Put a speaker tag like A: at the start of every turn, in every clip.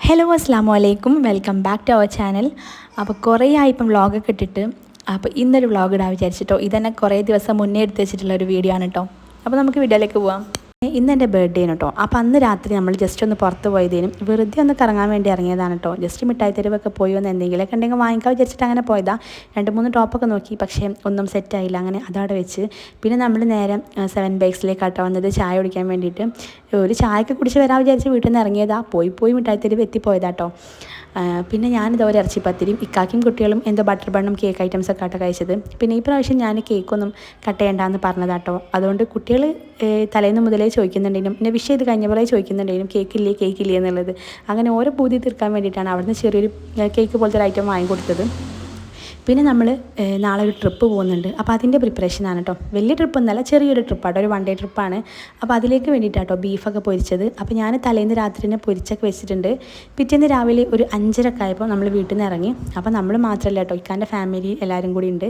A: Hello അസ്സാം അലൈക്കും welcome back to our channel അപ്പോൾ കുറേ ആയി ഇപ്പം വ്ളോഗൊക്കെ ഇട്ടിട്ട് അപ്പോൾ ഇന്നൊരു വ്ളോഗ് ഇടാൻ വിചാരിച്ചിട്ടോ. ഇതന്നെ കുറേ ദിവസം മുന്നേ എടുത്ത് വെച്ചിട്ടുള്ള ഒരു വീഡിയോ ആണ് കേട്ടോ അപ്പോൾ നമുക്ക് വീഡിയോയിലേക്ക് പോവാം. ഇന്ന് എന്റെ ബർത്ത്ഡേ കേട്ടോ അപ്പോൾ അന്ന് രാത്രി നമ്മൾ ജസ്റ്റ് ഒന്ന് പുറത്ത് പോയതേനും വെറുതെ ഒന്ന് കറങ്ങാൻ വേണ്ടി ഇറങ്ങിയതാണ് കേട്ടോ ജസ്റ്റ് മിഠായി തെരുവൊക്കെ പോയി ഒന്ന് എന്തെങ്കിലുമൊക്കെ ഉണ്ടെങ്കിൽ വാങ്ങിക്കാൻ വിചാരിച്ചിട്ട് അങ്ങനെ പോയതാ. രണ്ട് മൂന്ന് ടോപ്പൊക്കെ നോക്കി പക്ഷേ ഒന്നും സെറ്റായില്ല അങ്ങനെ അതവിടെ വെച്ച്. പിന്നെ നമ്മൾ നേരെ സെവൻ ബേക്സിലേക്കാട്ടോ വന്നത് ചായ കുടിക്കാൻ വേണ്ടിയിട്ട്. ഒരു ചായയൊക്കെ കുടിച്ച് വരാൻ വിചാരിച്ച് വീട്ടിൽ നിന്ന് ഇറങ്ങിയതാ. പോയി പോയി മിഠായി തെരുവ് എത്തിപ്പോയതാട്ടോ പിന്നെ ഞാനിതുപോലെ ഇറച്ചിപ്പത്തിരിയും ഇക്കാക്കും കുട്ടികളും എന്തോ ബട്ടർ ബണ്ണും കേക്ക് ഐറ്റംസ് ഒക്കെ ആട്ടോ കഴിച്ചത്. പിന്നെ ഈ പ്രാവശ്യം ഞാൻ കേക്കൊന്നും കട്ട് ചെയ്യണ്ടെന്ന് പറഞ്ഞതാട്ടോ. അതുകൊണ്ട് കുട്ടികൾ തലേന്ന് മുതലേ ചോദിക്കുന്നുണ്ടെങ്കിലും പിന്നെ വിഷയം ഇത് കഴിഞ്ഞ പോലെ ചോദിക്കുന്നുണ്ടെങ്കിലും കേക്കില്ലേ കേക്കില്ലേ എന്നുള്ളത്. അങ്ങനെ ഓരോ പൂതി തീർക്കാൻ വേണ്ടിയിട്ടാണ് അവിടുന്ന് ചെറിയൊരു കേക്ക് പോലത്തെ ഒരു ഐറ്റം വാങ്ങിക്കൊടുത്തത്. പിന്നെ നമ്മൾ നാളെ ഒരു ട്രിപ്പ് പോകുന്നുണ്ട്. അപ്പോൾ അതിന്റെ പ്രിപ്പറേഷനാണ് കേട്ടോ വലിയ ട്രിപ്പ് ഒന്നല്ല ചെറിയൊരു ട്രിപ്പാട്ടോ ഒരു വൺ ഡേ ട്രിപ്പാണ് അപ്പോൾ അതിലേക്ക് വേണ്ടിയിട്ടാട്ടോ ബീഫൊക്കെ പൊരിച്ചത്. അപ്പോൾ ഞാൻ തലേന്ന് രാത്രി തന്നെ പൊരിച്ചൊക്കെ വെച്ചിട്ടുണ്ട്. പിറ്റേന്ന് രാവിലെ ഒരു അഞ്ചരക്കെ ആയപ്പോൾ നമ്മൾ വീട്ടിൽ നിന്ന് ഇറങ്ങി. അപ്പോൾ നമ്മൾ മാത്രമല്ല കേട്ടോ ഇക്കാന്റെ ഫാമിലി എല്ലാവരും കൂടി ഉണ്ട്.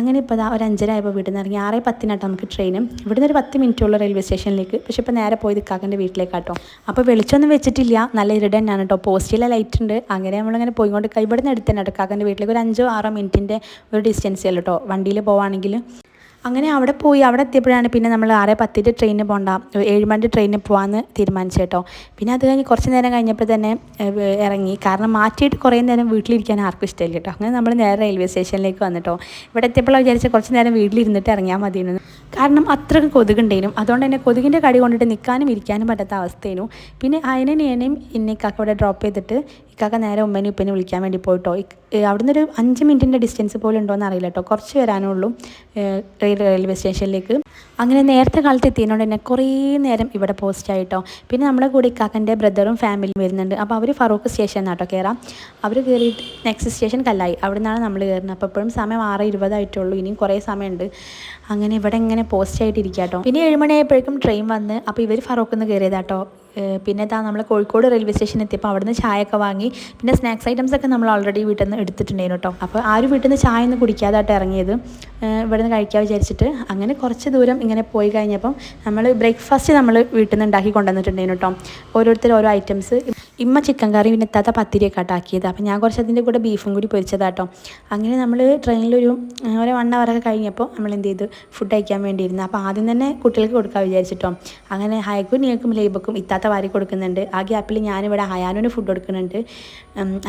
A: അങ്ങനെ ഇപ്പോൾ ദാ ഒരു അഞ്ചര ആയപ്പോൾ വീട്ടിൽ നിന്ന് ഇറങ്ങി. ആറ് പത്തിനാട്ടോ നമുക്ക് ട്രെയിനും ഇവിടുന്ന് ഒരു പത്ത് മിനിറ്റുള്ള റെയിൽവേ സ്റ്റേഷനിലേക്ക് പക്ഷേ ഇപ്പോൾ നേരെ പോയത് ഇക്കാക്കന്റെ വീട്ടിലേക്കാട്ടോ. അപ്പോൾ വെളിച്ചൊന്നും വെച്ചിട്ടില്ല. നല്ല ഇരുടെ തന്നെയാണ് കേട്ടോ പോസ്റ്റിലെ ലൈറ്റ് ഉണ്ട്. അങ്ങനെ നമ്മളിങ്ങനെ പോയിക്കൊണ്ട് ഇവിടുന്ന് അടുത്ത് തന്നെ കേട്ടോ കാക്കന്റെ വീട്ടിലേക്ക്. ഒരു അഞ്ചോ ആറോ മിനിറ്റിന്റെ ഒരു ഡിസ്റ്റൻസ് അല്ല കേട്ടോ വണ്ടിയിൽ പോവുകയാണെങ്കിൽ അങ്ങനെ അവിടെ പോയി അവിടെ എത്തിയപ്പോഴാണ് പിന്നെ നമ്മൾ ആറ് പത്തിന്റെ ട്രെയിനിന് പോകണ്ട ഏഴ് മണിന്റെ ട്രെയിനിന് പോകാമെന്ന് തീരുമാനിച്ചു കേട്ടോ. പിന്നെ അത് കഴിഞ്ഞ് കുറച്ച് നേരം കഴിഞ്ഞപ്പോൾ തന്നെ ഇറങ്ങി. കാരണം മാറ്റിയിട്ട് കുറേ നേരം വീട്ടിലിരിക്കാൻ ആർക്കും ഇഷ്ടമില്ല കേട്ടോ. അങ്ങനെ നമ്മൾ നേരെ റെയിൽവേ സ്റ്റേഷനിലേക്ക് വന്നിട്ടോ ഇവിടെ എത്തിയപ്പോഴാണ് വിചാരിച്ച കുറച്ച് നേരം വീട്ടിലിരുന്നിട്ട് ഇറങ്ങിയാൽ മതിയെന്ന്. കാരണം അത്രയ്ക്ക് കൊതുകുണ്ടേനും അതുകൊണ്ട് തന്നെ കൊതുകിന്റെ കടി കൊണ്ടിട്ട് നിൽക്കാനും ഇരിക്കാനും പറ്റാത്ത അവസ്ഥയേനു പിന്നെ അതിനെയും ഇന്നെ കാക്ക ഇവിടെ ഡ്രോപ്പ് ചെയ്തിട്ട് ഇക്കാക്ക നേരെ ഉമ്മനും ഉപ്പനും വിളിക്കാൻ വേണ്ടി പോയിട്ടോ അവിടുന്ന് ഒരു അഞ്ച് മിനിറ്റിന്റെ ഡിസ്റ്റൻസ് പോലും ഉണ്ടോയെന്ന് അറിയില്ല കേട്ടോ. കുറച്ച് വരാനുള്ളൂ ഏഹ്, റെയിൽവേ സ്റ്റേഷനിലേക്ക്. അങ്ങനെ നേരത്തെ കാലത്ത് എത്തിയതുകൊണ്ട് തന്നെ കുറേ നേരം ഇവിടെ പോസ്റ്റ് ആയിട്ടോ. പിന്നെ നമ്മുടെ കൂടെ ഇക്കാക്കന്റെ ബ്രദറും ഫാമിലിയും വരുന്നുണ്ട്. അപ്പോൾ അവർ ഫറൂഖ് സ്റ്റേഷൻ കേട്ടോ കയറാം അവർ കയറിയിട്ട് നെക്സ്റ്റ് സ്റ്റേഷൻ കല്ലായി. അവിടെ നിന്നാണ് നമ്മൾ കയറുന്നത് അപ്പോൾ ഇപ്പോഴും സമയം ആറ് ഇരുപതായിട്ടുള്ളൂ ഇനിയും കുറേ സമയമുണ്ട്. അങ്ങനെ ഇവിടെ ഇങ്ങനെ പോസ്റ്റ് ആയിട്ട് ഇരിക്കുക കേട്ടോ പിന്നെ ഏഴുമണിയായപ്പോഴേക്കും ട്രെയിൻ വന്ന്. അപ്പോൾ ഇവർ ഫറൂഖിൽ നിന്ന് കയറിയതാട്ടോ പിന്നെ ഇതാ നമ്മൾ കോഴിക്കോട് റെയിൽവേ സ്റ്റേഷനിൽ എത്തിയപ്പോൾ അവിടുന്ന് ചായയൊക്കെ വാങ്ങി. പിന്നെ സ്നാക്സ് ഐറ്റംസ് ഒക്കെ നമ്മൾ ഓൾറെഡി വീട്ടിൽ നിന്ന് എടുത്തിട്ടുണ്ടായിരുന്നു കേട്ടോ അപ്പോൾ ആരും വീട്ടിൽ നിന്ന് ചായ ഒന്നും കുടിക്കാതായിട്ട് ഇറങ്ങിയത്. ഇവിടെ നിന്ന് കഴിക്കാൻ വിചാരിച്ചിട്ട് അങ്ങനെ കുറച്ച് ദൂരം ഇങ്ങനെ പോയി കഴിഞ്ഞപ്പം നമ്മൾ ബ്രേക്ക്ഫാസ്റ്റ് നമ്മൾ വീട്ടിൽ നിന്ന് ഉണ്ടാക്കി കൊണ്ടുവന്നിട്ടുണ്ടായിരുന്നു കേട്ടോ ഓരോരുത്തർ ഓരോ ഐറ്റംസ് ഇമ്മ ചിക്കൻ കറി പിന്നെ എത്താത്ത പത്തിരിയൊക്കെ ആട്ടോ ആക്കിയത്. അപ്പോൾ ഞാൻ കുറച്ച് അതിന്റെ കൂടെ ബീഫും കൂടി പൊരിച്ചതാട്ടോ. അങ്ങനെ നമ്മൾ ട്രെയിനിലൊരു ഒരു വൺ അവറൊക്കെ കഴിഞ്ഞപ്പോൾ നമ്മൾ എന്ത് ചെയ്തു? ഫുഡ് കഴിക്കാൻ വേണ്ടിയിരുന്നു. അപ്പോൾ ആദ്യം തന്നെ കുട്ടികൾക്ക് കൊടുക്കാൻ വിചാരിച്ചിട്ടോ. അങ്ങനെ ഹയക്കും നീക്കും ലേബക്കും ഇത്താത്ത വാരി കൊടുക്കുന്നുണ്ട്. ആ ഗ്യാപ്പിൽ ഞാനിവിടെ ഹയാനുവിന് ഫുഡ് കൊടുക്കുന്നുണ്ട്.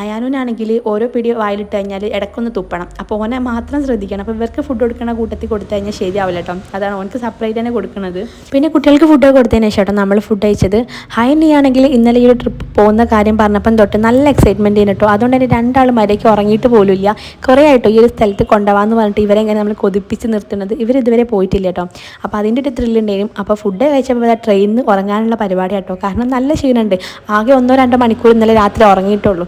A: അയാനൂനാണെങ്കിൽ ഓരോ പിടി വായിലിട്ട് കഴിഞ്ഞാൽ ഇടക്കൊന്ന് തുപ്പണം. അപ്പോൾ ഓനെ മാത്രം ശ്രദ്ധിക്കണം. അപ്പോൾ ഇവർക്ക് ഫുഡ് കൊടുക്കുന്ന കൂട്ടത്തിൽ കൊടുത്തു കഴിഞ്ഞാൽ ശരിയാവില്ല കേട്ടോ. അതാണ് ഓനക്ക് സെപ്പറേറ്റ് തന്നെ കൊടുക്കുന്നത് പിന്നെ കുട്ടികൾക്ക് ഫുഡ് കൊടുത്തതിന് ശേഷം നമ്മൾ ഫുഡ് കഴിച്ചത്. നീ ആണെങ്കിൽ ഇന്നലെ ഈ ഒരു ട്രിപ്പ് പോകുന്ന കാര്യം പറഞ്ഞപ്പം തൊട്ട് നല്ല എക്സൈറ്റ്മെന്റ് കേട്ടോ അതുകൊണ്ട് തന്നെ രണ്ടാളും മരയ്ക്ക് ഉറങ്ങിയിട്ട് പോലും ഇല്ല. കുറേ ആയിട്ടോ ഈ ഒരു സ്ഥലത്ത് കൊണ്ടുപോകാമെന്ന് പറഞ്ഞിട്ട് ഇവരെ എങ്ങനെ നമ്മൾ കൊതിപ്പിച്ച് നിർത്തുന്നത്. ഇവർ ഇതുവരെ പോയിട്ടില്ല കേട്ടോ അപ്പോൾ അതിന്റെ ഒരു ത്രില്ലുണ്ടായിരുന്നു അപ്പോൾ ഫുഡ് കഴിച്ചപ്പോൾ ട്രെയിനിൽ നിന്ന് ഉറങ്ങാനുള്ള പരിപാടി കേട്ടോ കാരണം നല്ല ക്ഷീണമുണ്ട് ആകെ ഒന്നോ രണ്ടോ മണിക്കൂർ ഇന്നലെ രാത്രി ഉറങ്ങിയിട്ടുള്ളൂ.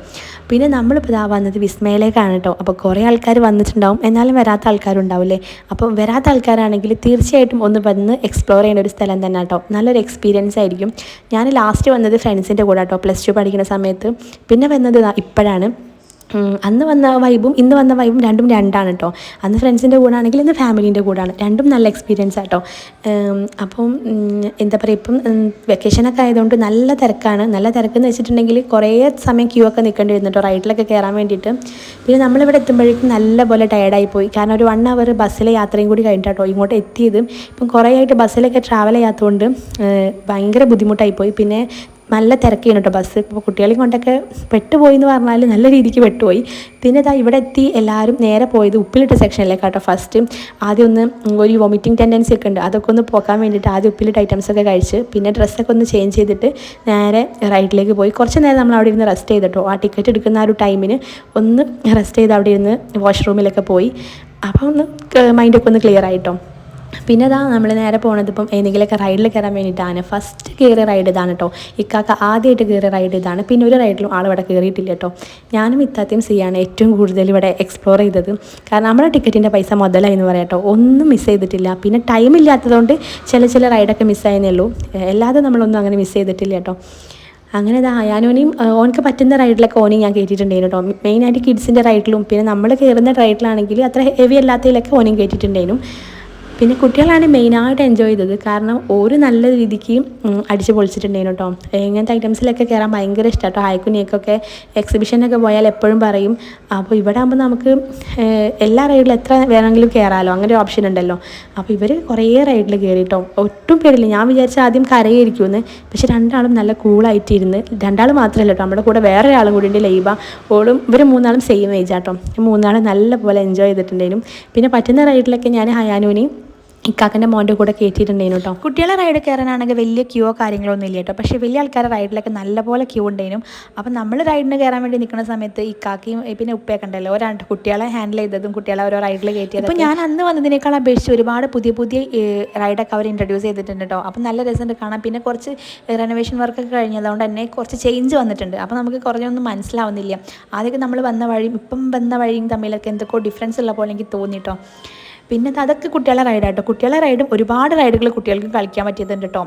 A: പിന്നെ നമ്മളിപ്പോൾ ഇതാ വന്നത് വിസ്മയിലേക്കാണ് കേട്ടോ അപ്പോൾ കുറേ ആൾക്കാർ വന്നിട്ടുണ്ടാവും. എന്നാലും വരാത്ത ആൾക്കാരുണ്ടാവില്ലേ? അപ്പോൾ വരാത്ത ആൾക്കാരാണെങ്കിൽ തീർച്ചയായിട്ടും ഒന്ന് വന്ന് എക്സ്പ്ലോർ ചെയ്യേണ്ട ഒരു സ്ഥലം തന്നെ കേട്ടോ നല്ലൊരു എക്സ്പീരിയൻസ് ആയിരിക്കും. ഞാൻ ലാസ്റ്റ് വന്നത് ഫ്രണ്ട്സിന്റെ കൂടെ കേട്ടോ പ്ലസ് ടു പഠിക്കുന്ന സമയത്ത്. പിന്നെ വന്നത് ഇപ്പോഴാണ്. അന്ന് വന്ന വൈബും ഇന്ന് വന്ന വൈബും രണ്ടും രണ്ടാണ് കേട്ടോ അന്ന് ഫ്രണ്ട്സിന്റെ കൂടെ ആണെങ്കിൽ ഇന്ന് ഫാമിലീന്റെ കൂടെയാണ് രണ്ടും നല്ല എക്സ്പീരിയൻസ് ആട്ടോ അപ്പം എന്താ പറയുക ഇപ്പം വെക്കേഷനൊക്കെ ആയതുകൊണ്ട് നല്ല തിരക്കാണ്. നല്ല തിരക്കെന്ന് വെച്ചിട്ടുണ്ടെങ്കിൽ കുറേ സമയം ക്യൂ ഒക്കെ നിൽക്കേണ്ടി വരുന്നു കേട്ടോ റൈഡിലൊക്കെ കയറാൻ വേണ്ടിയിട്ട്. പിന്നെ നമ്മളിവിടെ എത്തുമ്പോഴേക്കും നല്ല പോലെ ടയർഡായി പോയി. കാരണം ഒരു വൺ അവർ ബസ്സിലെ യാത്രയും കൂടി കഴിഞ്ഞിട്ടോ ഇങ്ങോട്ട് എത്തിയത്. ഇപ്പം കുറേ ആയിട്ട് ബസ്സിലൊക്കെ ട്രാവൽ ചെയ്യാത്തതുകൊണ്ട് ഭയങ്കര ബുദ്ധിമുട്ടായി പോയി. പിന്നെ നല്ല തിരക്കാണ് കേട്ടോ ബസ്. ഇപ്പോൾ കുട്ടികളെയും കൊണ്ടൊക്കെ പെട്ടുപോയി എന്ന് പറഞ്ഞാൽ നല്ല രീതിക്ക് പെട്ടുപോയി. പിന്നെ ഇതാ ഇവിടെ എത്തി എല്ലാവരും നേരെ പോയത് ഉപ്പിലിട്ട സെക്ഷനിലേക്ക് കേട്ടോ ഫസ്റ്റ് ആദ്യം ഒന്ന് ഒരു വോമിറ്റിംഗ് ടെൻഡൻസി ഒക്കെ ഉണ്ട്. അതൊക്കെ ഒന്ന് പോക്കാൻ വേണ്ടിയിട്ട് ആദ്യം ഉപ്പിലിട്ട ഐറ്റംസ് ഒക്കെ കഴിച്ച് പിന്നെ ഡ്രസ്സൊക്കെ ഒന്ന് ചേഞ്ച് ചെയ്തിട്ട് നേരെ റൈഡിലേക്ക് പോയി. കുറച്ച് നേരം നമ്മൾ അവിടെ ഇരുന്ന് റെസ്റ്റ് ചെയ്തിട്ടോ. ആ ടിക്കറ്റ് എടുക്കുന്ന ആ ഒരു ടൈമിന് ഒന്ന് റെസ്റ്റ് ചെയ്ത് അവിടെ ഇരുന്ന് വാഷ്റൂമിലൊക്കെ പോയി. അപ്പോൾ ഒന്ന് മൈൻഡൊക്കെ ഒന്ന് ക്ലിയർ ആയിട്ടോ. പിന്നെ ഇതാ നമ്മൾ നേരെ പോണത് ഇപ്പം ഏതെങ്കിലുമൊക്കെ റൈഡിൽ കയറാൻ വേണ്ടിയിട്ടാണ്. ഫസ്റ്റ് കയറിയ റൈഡ് ഇതാണ് കേട്ടോ ഇക്കാക്ക ആദ്യമായിട്ട് കയറിയ റൈഡ് ഇതാണ്. പിന്നെ ഒരു റൈഡിലും ആൾ ഇവിടെ കയറിയിട്ടില്ല കേട്ടോ ഞാനും ഇത്താത്തയും സിയാണ് ഏറ്റവും കൂടുതൽ ഇവിടെ എക്സ്പ്ലോർ ചെയ്തത്. കാരണം നമ്മുടെ ടിക്കറ്റിന്റെ പൈസ മുതലായി എന്ന് പറയാം കേട്ടോ ഒന്നും മിസ് ചെയ്തിട്ടില്ല. പിന്നെ ടൈം ഇല്ലാത്തതുകൊണ്ട് ചില ചില റൈഡൊക്കെ മിസ്സായെന്നേ ഉള്ളൂ. അല്ലാതെ നമ്മളൊന്നും അങ്ങനെ മിസ് ചെയ്തിട്ടില്ല കേട്ടോ അങ്ങനെ ഇതാ ഞാനോനെയും ഓനക്ക് പറ്റുന്ന റൈഡിലൊക്കെ ഓനെയും ഞാൻ കയറ്റിയിട്ടുണ്ടായിരുന്നു കേട്ടോ മെയിനായിട്ട് കിഡ്സിന്റെ റൈഡിലും പിന്നെ നമ്മൾ കയറുന്ന റൈഡിലാണെങ്കിൽ അത്ര ഹെവി അല്ലാത്തതിലൊക്കെ ഓനെയും കയറ്റിയിട്ടുണ്ടായിരുന്നു പിന്നെ കുട്ടികളാണ് മെയിനായിട്ട് എൻജോയ് ചെയ്തത്. കാരണം ഒരു നല്ല രീതിക്ക് അടിച്ച് പൊളിച്ചിട്ടുണ്ടായിരുന്നു കേട്ടോ. ഇങ്ങനത്തെ ഐറ്റംസിലൊക്കെ കയറാൻ ഭയങ്കര ഇഷ്ടം കേട്ടോ. ഹായ്ക്കുനിയൊക്കെ എക്സിബിഷനൊക്കെ പോയാൽ എപ്പോഴും പറയും അപ്പോൾ ഇവിടെ ആകുമ്പോൾ നമുക്ക് എല്ലാ റൈഡിലും എത്ര വേണമെങ്കിലും കയറാമല്ലോ അങ്ങനെ ഓപ്ഷൻ ഉണ്ടല്ലോ. അപ്പോൾ ഇവർ കുറേ റൈഡിൽ കയറി കേട്ടോ. ഒട്ടും പേടില്ല ഞാൻ വിചാരിച്ച ആദ്യം കരയായിരിക്കുമെന്ന്. പക്ഷെ രണ്ടാളും നല്ല കൂളായിട്ട് ഇരുന്ന് രണ്ടാൾ മാത്രമല്ല കേട്ടോ. നമ്മുടെ കൂടെ വേറെ ഒരാളും കൂടി ഉണ്ട് ലൈബ. ഓളും ഇവർ മൂന്നാളും സെയിം ഏജ് ആട്ടോ മൂന്നാളും നല്ല പോലെ എൻജോയ് ചെയ്തിട്ടുണ്ടായിരുന്നു. പിന്നെ പറ്റുന്ന റൈഡിലൊക്കെ ഞാൻ ഹയാനുവിനെയും ഇക്കാക്കന്റെ മോന്റെ കൂടെ കയറ്റിയിട്ടുണ്ടായിരുന്നു കേട്ടോ. കുട്ടികളെ റൈഡ് കയറാനാണെങ്കിൽ വലിയ ക്യൂ കാര്യങ്ങളൊന്നും ഇല്ല കേട്ടോ. പക്ഷേ വലിയ ആൾക്കാരെ റൈഡിലൊക്കെ നല്ലപോലെ ക്യൂ ഉണ്ടായിരുന്നു. അപ്പം നമ്മൾ റൈഡിന് കയറാൻ വേണ്ടി നിൽക്കുന്ന സമയത്ത് ഇക്കാക്കയും പിന്നെ ഉപ്പയൊക്കെ ഉണ്ടല്ലോ. ഒരാണ്ട് കുട്ടികളെ ഹാൻഡിൽ ചെയ്തതും കുട്ടികളെ ഓരോ റൈഡിൽ കയറ്റിയത് അപ്പോൾ ഞാൻ അന്ന് വന്നതിനേക്കാൾ അപേക്ഷിച്ച് ഒരുപാട് പുതിയ പുതിയ റൈഡൊക്കെ അവർ ഇൻട്രൊഡ്യൂസ് ചെയ്തിട്ടുണ്ട് കേട്ടോ. അപ്പം നല്ല രസമുണ്ട് കാണാൻ. പിന്നെ കുറച്ച് റെനോവേഷൻ വർക്കൊക്കെ കഴിഞ്ഞതുകൊണ്ട് തന്നെ കുറച്ച് ചേഞ്ച് വന്നിട്ടുണ്ട്. അപ്പോൾ നമുക്ക് കുറഞ്ഞൊന്നും മനസ്സിലാവുന്നില്ല. ആദ്യമൊക്കെ നമ്മൾ വന്ന വഴിയും ഇപ്പം വന്ന വഴിയും തമ്മിലൊക്കെ എന്തൊക്കെയോ ഡിഫറൻസ് ഉള്ള പോലെ എനിക്ക് തോന്നി കേട്ടോ. പിന്നെ അത് അതൊക്കെ കുട്ടികളെ റൈഡാട്ടോ കുട്ടികളെ റൈഡും ഒരുപാട് റൈഡുകൾ കുട്ടികൾക്ക് കളിക്കാൻ പറ്റിയതുണ്ട് കേട്ടോ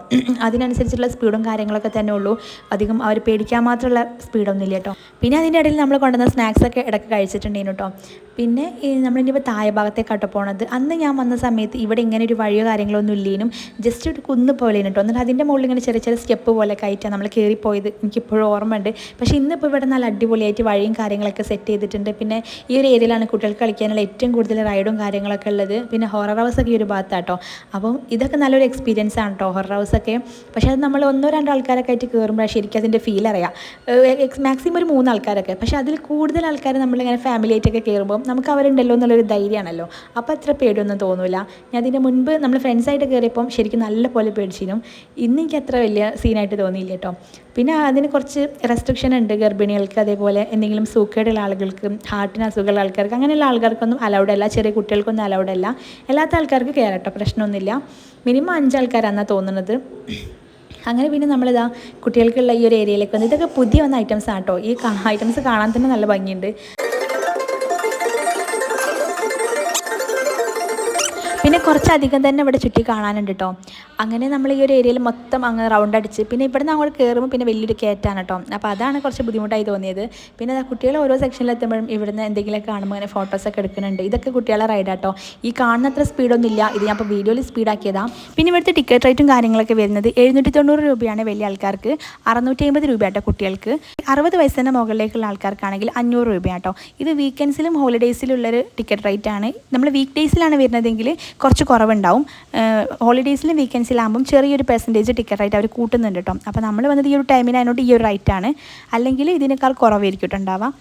A: അതിനനുസരിച്ചുള്ള സ്പീഡും കാര്യങ്ങളൊക്കെ തന്നെ ഉള്ളൂ. അധികം അവർ പേടിക്കാൻ മാത്രമുള്ള സ്പീഡൊന്നും ഇല്ല കേട്ടോ പിന്നെ അതിന്റെ ഇടയിൽ നമ്മൾ കൊണ്ടുവന്ന സ്നാക്സൊക്കെ ഇടയ്ക്ക് കഴിച്ചിട്ടുണ്ടെങ്കിൽ കേട്ടോ പിന്നെ ഈ നമ്മളിനിപ്പോൾ താഴെ ഭാഗത്തേക്കാട്ടോ പോണത്. അന്ന് ഞാൻ വന്ന സമയത്ത് ഇവിടെ ഇങ്ങനെ ഒരു വഴിയോ കാര്യങ്ങളോ ഒന്നും ഇല്ലേനും. ജസ്റ്റ് ഒരു കുന്ന് പോലെ കേട്ടോ എന്നിട്ട് അതിന്റെ മുകളിൽ ഇങ്ങനെ ചെറിയ ചെറിയ സ്റ്റെപ്പ് പോലെ കയറ്റാണ് നമ്മൾ കയറിപ്പോയത് എനിക്കിപ്പോഴും ഓർമ്മയുണ്ട്. പക്ഷേ ഇന്നിപ്പോൾ ഇവിടെ നല്ല അടിപൊളിയായിട്ട് വഴിയും കാര്യങ്ങളൊക്കെ സെറ്റ് ചെയ്തിട്ടുണ്ട്. പിന്നെ ഈ ഒരു ഏരിയയിലാണ് കുട്ടികൾക്ക് കളിക്കാനുള്ള ഏറ്റവും കൂടുതൽ റൈഡും കാര്യങ്ങളൊക്കെ ഉള്ളത്. പിന്നെ ഹൊറർ ഹൗസ് ഒക്കെ ഈ ഒരു ഭാഗത്താട്ടോ. അപ്പം ഇതൊക്കെ നല്ലൊരു എക്സ്പീരിയൻസ് ആണ് കേട്ടോ ഹൊറർ ഹൗസ് ഒക്കെ. പക്ഷേ അത് നമ്മൾ ഒന്നോ രണ്ടോ ആൾക്കാരൊക്കെ ആയിട്ട് കയറുമ്പോൾ ശരിക്കും അതിന്റെ ഫീൽ അറിയാം. മാക്സിമം ഒരു മൂന്ന് ആൾക്കാരൊക്കെ. പക്ഷേ അതിൽ കൂടുതൽ ആൾക്കാർ നമ്മളിങ്ങനെ ഫാമിലി ആയിട്ടൊക്കെ കയറുമ്പോൾ നമുക്ക് അവരുണ്ടല്ലോ എന്നുള്ളൊരു ധൈര്യമാണല്ലോ. അപ്പോൾ അത്ര പേടിയൊന്നും തോന്നില്ല ഞാൻ അതിന്റെ മുൻപ് നമ്മൾ ഫ്രണ്ട്സായിട്ട് കയറിയപ്പം ശരിക്കും നല്ല പോലെ പേടിച്ചിരുന്നു. ഇന്ന് എനിക്ക് അത്ര വലിയ സീനായിട്ട് തോന്നിയില്ല കേട്ടോ പിന്നെ അതിന് കുറച്ച് റെസ്ട്രിക്ഷൻ ഉണ്ട് ഗർഭിണികൾക്ക് അതേപോലെ എന്തെങ്കിലും സൂക്കേടുള്ള ആളുകൾക്ക് ഹാർട്ടിന് അസുഖമുള്ള ആൾക്കാർക്ക് അങ്ങനെയുള്ള ആൾക്കാർക്കൊന്നും അലൗഡ് അല്ല. ചെറിയ കുട്ടികൾക്കൊന്നും അലൗഡ് അല്ലാത്ത ആൾക്കാർക്ക് കയറട്ടോ പ്രശ്നമൊന്നുമില്ല. മിനിമം അഞ്ചാൾക്കാരാണെന്നാണ് തോന്നുന്നത്. അങ്ങനെ പിന്നെ നമ്മളിതാ കുട്ടികൾക്കുള്ള ഈ ഒരു ഏരിയയിലേക്ക് വന്ന് ഇതൊക്കെ പുതിയ വന്ന ഐറ്റംസ് ആട്ടോ. ഈ ഐറ്റംസ് കാണാൻ തന്നെ നല്ല ഭംഗിയുണ്ട്. പിന്നെ കുറച്ചധികം തന്നെ ഇവിടെ ചുറ്റി കാണാനുണ്ട് കേട്ടോ അങ്ങനെ നമ്മൾ ഈ ഒരു ഏരിയയിൽ മൊത്തം അങ്ങ് റൗണ്ട് അടിച്ച് പിന്നെ ഇവിടുന്ന് അങ്ങോട്ട് കയറുമ്പോൾ പിന്നെ വലിയൊരു കയറ്റാണ് കേട്ടോ അപ്പോൾ അതാണ് കുറച്ച് ബുദ്ധിമുട്ടായി തോന്നിയത്. പിന്നെ കുട്ടികൾ ഓരോ സെക്ഷനിൽ എത്തുമ്പോഴും ഇവിടുന്ന് എന്തെങ്കിലുമൊക്കെ കാണുമ്പോൾ അങ്ങനെ ഫോട്ടോസൊക്കെ എടുക്കുന്നുണ്ട്. ഇതൊക്കെ കുട്ടികളെ റൈഡാട്ടോ ഈ കാണുന്നത്ര സ്പീഡൊന്നും ഇല്ല. ഇത് ഞാൻ ഇപ്പോൾ വീഡിയോയിൽ സ്പീഡാക്കിയതാണ് പിന്നെ ഇവിടുത്തെ ടിക്കറ്റ് റേറ്റും കാര്യങ്ങളൊക്കെ വരുന്നത് എഴുന്നൂറ്റി തൊണ്ണൂറ് രൂപയാണ് വലിയ ആൾക്കാർക്ക്. അറുന്നൂറ്റി അമ്പത് രൂപ കേട്ടോ കുട്ടികൾക്ക്. അറുപത് വയസ്സിന് മുകളിലേക്കുള്ള ആൾക്കാർക്കാണെങ്കിൽ അഞ്ഞൂറ് രൂപ കേട്ടോ ഇത് വീക്കെൻഡ്സിലും ഹോളിഡേയ്സിലുള്ളൊരു ടിക്കറ്റ് റേറ്റ് ആണ്. നമ്മൾ വീക്ക് ഡേയ്സിലാണ് വരുന്നതെങ്കിൽ കുറച്ച് കുറവുണ്ടാവും. ഹോളിഡേയ്സിലും വീക്കെൻഡ്സിലാകുമ്പം ചെറിയൊരു പെർസെന്റേജ് ടിക്കറ്റ് റേറ്റ് അവർ കൂട്ടുന്നുണ്ട് കേട്ടോ അപ്പോൾ നമ്മൾ വന്നത് ഈ ഒരു ടൈമിന് അതിനോട് ഈ ഒരു റേറ്റ് ആണ്. അല്ലെങ്കിൽ ഇതിനേക്കാൾ കുറവായിരിക്കും ഉണ്ടാവുക.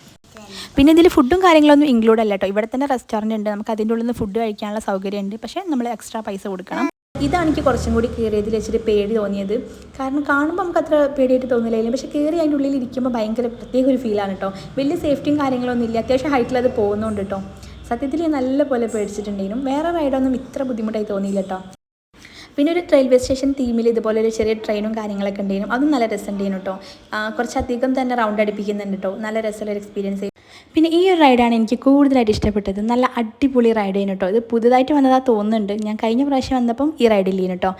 A: പിന്നെ ഇതിൽ ഫുഡും കാര്യങ്ങളൊന്നും ഇൻക്ലൂഡ് അല്ല കേട്ടോ ഇവിടെ തന്നെ റെസ്റ്റോറന്റ് ഉണ്ട്. നമുക്ക് അതിന്റെ ഉള്ളിൽ നിന്ന് ഫുഡ് കഴിക്കാനുള്ള സൗകര്യമുണ്ട്. പക്ഷേ നമ്മൾ എക്സ്ട്രാ പൈസ കൊടുക്കണം. ഇതാണ് എനിക്ക് കുറച്ചും കൂടി കയറിയതിൽ വെച്ചിട്ട് പേടി തോന്നിയത്. കാരണം കാണുമ്പോൾ നമുക്ക് അത്ര പേടിയായിട്ട് തോന്നില്ലായിരുന്നു. പക്ഷേ കയറി അതിന്റെ ഉള്ളിൽ ഇരിക്കുമ്പോൾ ഭയങ്കര പ്രത്യേക ഒരു ഫീലാണ് കേട്ടോ വലിയ സേഫ്റ്റിയും കാര്യങ്ങളൊന്നും ഇല്ല. അത്യാവശ്യം ഹൈറ്റിൽ അത് പോകുന്നുണ്ട് കേട്ടോ സത്യത്തിൽ നല്ല പോലെ പേടിച്ചിട്ടുണ്ടെങ്കിലും വേറെ റൈഡൊന്നും ഇത്ര ബുദ്ധിമുട്ടായി തോന്നിയില്ല കേട്ടോ പിന്നെ ഒരു റെയിൽവേ സ്റ്റേഷൻ തീമിൽ ഇതുപോലെ ഒരു ചെറിയ ട്രെയിനും കാര്യങ്ങളൊക്കെ ഉണ്ടായിരുന്നു അതും നല്ല രസമുണ്ടായിരുന്നു കേട്ടോ കുറച്ചധികം തന്നെ റൗണ്ട് അടിപ്പിക്കുന്നുണ്ട് കേട്ടോ നല്ല രസമുള്ള ഒരു എക്സ്പീരിയൻസ് പിന്നെ ഈ ഒരു റൈഡാണ് എനിക്ക് കൂടുതലായിട്ട് ഇഷ്ടപ്പെട്ടത്. നല്ല അടിപൊളി റൈഡ് ചെയ്യുന്നു കേട്ടോ. ഇത് പുതുതായിട്ട് വന്നതാ തോന്നുന്നുണ്ട്. ഞാൻ കഴിഞ്ഞ പ്രാവശ്യം വന്നപ്പം ഈ റൈഡില്ലേനു കേട്ടോ.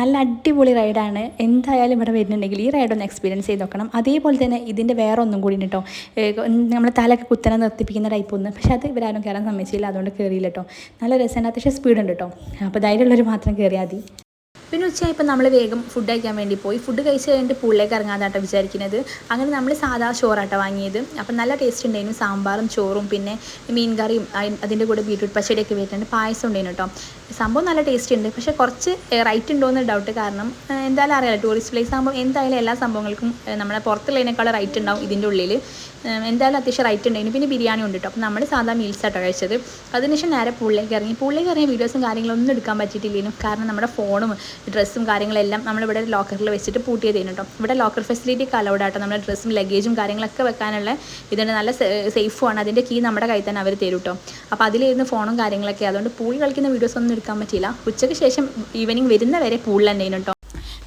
A: നല്ല അടിപൊളി റൈഡാണ് എന്തായാലും ഇവിടെ വരുന്നുണ്ടെങ്കിൽ ഈ റൈഡൊന്ന് എക്സ്പീരിയൻസ് ചെയ്ത് നോക്കണം. അതേപോലെ തന്നെ ഇതിന്റെ വേറെ ഒന്നും കൂടി കേട്ടോ. നമ്മൾ തലയൊക്കെ കുത്തനെ നിർത്തിപ്പിക്കുന്ന ടൈപ്പ് ഒന്ന്. പക്ഷെ അത് ഇവരാരും കയറാൻ സമ്മതിച്ചില്ല. അതുകൊണ്ട് കയറിയില്ല കേട്ടോ. നല്ല രസമാണ് അത്യാവശ്യം സ്പീഡ് ഉണ്ട് കേട്ടോ. അപ്പോൾ ധൈര്യമുള്ളവർ മാത്രം കയറിയാൽ മതി. പിന്നെ ഉച്ചയായപ്പോൾ നമ്മൾ വേഗം ഫുഡ് കഴിക്കാൻ വേണ്ടി പോയി. ഫുഡ് കഴിച്ച് കഴിഞ്ഞിട്ട് പൂളിലേക്ക് ഇറങ്ങാതാട്ടോ വിചാരിക്കുന്നത്. അങ്ങനെ നമ്മൾ സാധാ ചോറാട്ടോ വാങ്ങിയത്. അപ്പം നല്ല ടേസ്റ്റ് ഉണ്ടായിരുന്നു. സാമ്പാറും ചോറും പിന്നെ മീൻ കറിയും അതിന്റെ കൂടെ ബീട്രൂട്ട് പച്ചടിയൊക്കെ വരുന്നുണ്ട് പായസം ഉണ്ടായിരുന്നു കേട്ടോ. സംഭവം നല്ല ടേസ്റ്റ് ഉണ്ട്. പക്ഷേ കുറച്ച് റൈറ്റ് ഉണ്ടോ എന്ന് ഡൗട്ട് കാരണം എന്തായാലും അറിയാലോ ടൂറിസ്റ്റ് പ്ലേസ് ആകുമ്പോൾ എന്തായാലും എല്ലാ സംഭവങ്ങൾക്കും നമ്മളെ പുറത്തുള്ളതിനേക്കാൾ റൈറ്റ് ഉണ്ടാവും ഇതിന്റെ ഉള്ളിൽ എന്തായാലും അത്യാവശ്യം റൈറ്റ് ഉണ്ടായിരുന്നു. പിന്നെ ബിരിയാണി ഉണ്ട് കേട്ടോ അപ്പോൾ നമ്മൾ സാധാ മീൽസ് ആട്ടോ കഴിച്ചത്. അതിനുശേഷം നേരെ പുള്ളിലേക്ക് ഇറങ്ങി. പുള്ളിലേക്ക് ഇറങ്ങിയ വീഡിയോസും കാര്യങ്ങളൊന്നും എടുക്കാൻ പറ്റിയിട്ടില്ലേനും. കാരണം നമ്മുടെ ഫോണും ഡ്രസ്സും കാര്യങ്ങളെല്ലാം നമ്മളിവിടെ ലോക്കറിൽ വെച്ചിട്ട് പൂട്ടിയതേനു കേട്ടോ ഇവിടെ ലോക്കർ ഫെസിലിറ്റി ഒക്കെ അലൗഡ് ആട്ടോ. നമ്മുടെ ഡ്രസ്സും ലഗേജും കാര്യങ്ങളൊക്കെ വെക്കാനുള്ള ഇതുണ്ട്. നല്ല സേഫുമാണ് അതിന്റെ കീ നമ്മുടെ കയ്യിൽ തന്നെ അവർ തരും കേട്ടോ അപ്പോൾ അതിലിരുന്ന് ഫോണും കാര്യങ്ങളൊക്കെ. അതുകൊണ്ട് പൂളി കളിക്കുന്ന വീഡിയോസ് ഒന്നും എടുക്കാൻ പറ്റിയില്ല. ഉച്ചയ്ക്ക് ശേഷം ഈവനിങ് വരുന്ന വരെ പൂളിൽ തന്നെയാണ് കേട്ടോ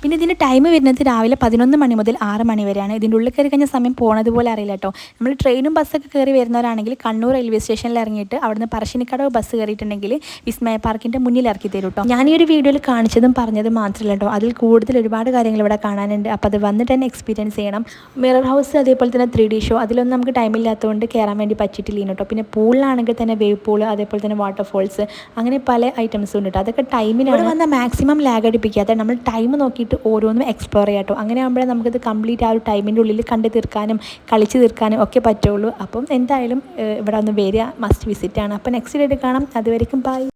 A: പിന്നെ ഇതിന്റെ ടൈം വരുന്നത് രാവിലെ പതിനൊന്ന് മണി മുതൽ ആറ് മണി വരെയാണ്. ഇതിന്റെ ഉള്ളിൽ കയറി കഴിഞ്ഞ സമയം പോണത് പോലെ അറിയില്ല കേട്ടോ. നമ്മൾ ട്രെയിനും ബസ്സൊക്കെ കയറി വരുന്നവരാണെങ്കിൽ കണ്ണൂർ റെയിൽവേ സ്റ്റേഷനിൽ ഇറങ്ങിയിട്ട് അവിടുന്ന് പറശ്ശിനിക്കടവ് ബസ് കയറിയിട്ടുണ്ടെങ്കിൽ വിസ്മയ പാർക്കിന്റെ മുന്നിൽ ഇറക്കി തരും കേട്ടോ. ഞാൻ ഈ ഒരു വീഡിയോയിൽ കാണിച്ചതും പറഞ്ഞതും മാത്രമല്ല കേട്ടോ. അതിൽ കൂടുതൽ ഒരുപാട് കാര്യങ്ങൾ ഇവിടെ കാണാനുണ്ട്. അപ്പോൾ അത് വന്നിട്ട് തന്നെ എക്സ്പീരിയൻസ് ചെയ്യണം. മിറർ ഹൗസ് അതേപോലെ തന്നെ ത്രീ ഡി ഷോ അതിലൊന്നും നമുക്ക് ടൈം ഇല്ലാത്തതുകൊണ്ട് കയറാൻ വേണ്ടി പറ്റിയിട്ടില്ല കേട്ടോ. പിന്നെ പൂളിലാണെങ്കിൽ തന്നെ വേവ് പൂൾ അതേപോലെ തന്നെ വാട്ടർഫോൾസ് അങ്ങനെ പല ഐറ്റംസും ഉണ്ട് കേട്ടോ. അതൊക്കെ ടൈമിനാണ് വന്ന മാക്സിമം ലാഗ് അടിപ്പിക്കാതെ നമ്മൾ ടൈം നോക്കിയിട്ട് ഓരോന്നും എക്സ്പ്ലോർ ചെയ്യാം കേട്ടോ. അങ്ങനെ ആകുമ്പോഴേ നമുക്കിത് കംപ്ലീറ്റ് ആ ഒരു ടൈമിന്റെ ഉള്ളിൽ കണ്ടു തീർക്കാനും കളിച്ച് തീർക്കാനും ഒക്കെ പറ്റുള്ളൂ. അപ്പം എന്തായാലും ഇവിടെ ഒന്ന് വരിക. മസ്റ്റ് ആണ്. അപ്പം നെക്സ്റ്റ് ഡേറ്റ് കാണാം. അതുവരേക്കും ബൈ